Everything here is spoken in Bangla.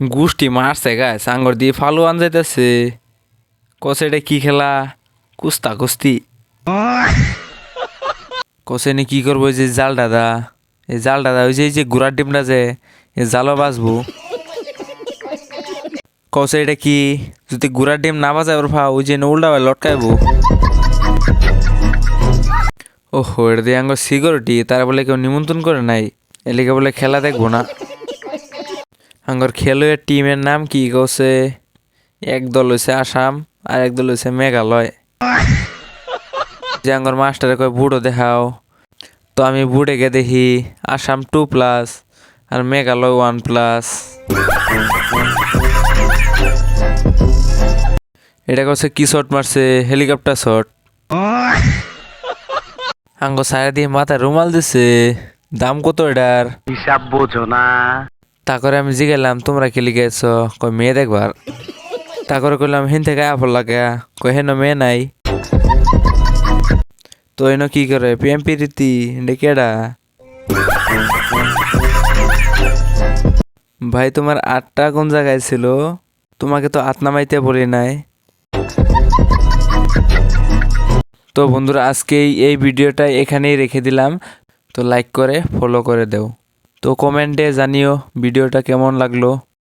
গুষ্টি মারছে গায়ে সাঙ্গর দিয়ে ফালু আন যাইতেছে। কসে এটা কি খেলা? কুস্তা কুস্তি। কসে নি কি করব যে জাল দাদা এই জাল দাদা ওই যে, এই যে গুড়ার ডিমটা যে, এই জালও বাঁচবো। কসে এটা কি? যদি গুড়ার ডিম না বাজায় ওর ভা ওই যে উল্টা লটকাইবো। ও হো এটা দিয়ে আঙ্গ সিকিউরিটি তারা বলে কেউ নিমন্ত্রণ করে নাই এলিকে বলে খেলা দেখব না। আঙ্গর খেলোয়াড় টিমের নাম কি কছে এক দল হয়েছে আসাম আর এক দল হয়েছে মেঘালয়। যে আঙ্গর মাস্টারে কয় বুড়ো দেখাও। তো আমি বুড়ে গে দেখি আসাম টু প্লাস আর মেঘালয় ওয়ান প্লাস। এটা কছে কি শট মারছে? Helicopter shot. আঙ্গ সারা দিয়ে মাথায় রুমাল দিছে। দাম কত এটার? হিসাব বোঝো না। তা করে আমি জিগাইলাম তোমরা কি লিখেছ কই মেয়ে দেখবার? তা করে কইলাম, হিন থেকে আফল লাগে। কই হেন মেয়ে নাই? তো এনো কি করে? প্রেম প্রীতি এটা কেডা? ভাই, তোমার আটটা কোন জায়গায় ছিল? তোমাকে তো আট নামাইতে বলি নাই। তো বন্ধুরা আজকে এই ভিডিওটা এখানেই রেখে দিলাম। তো লাইক করে ফলো করে দেও। তো কমেন্টে জানিও ভিডিওটা কেমন লাগল।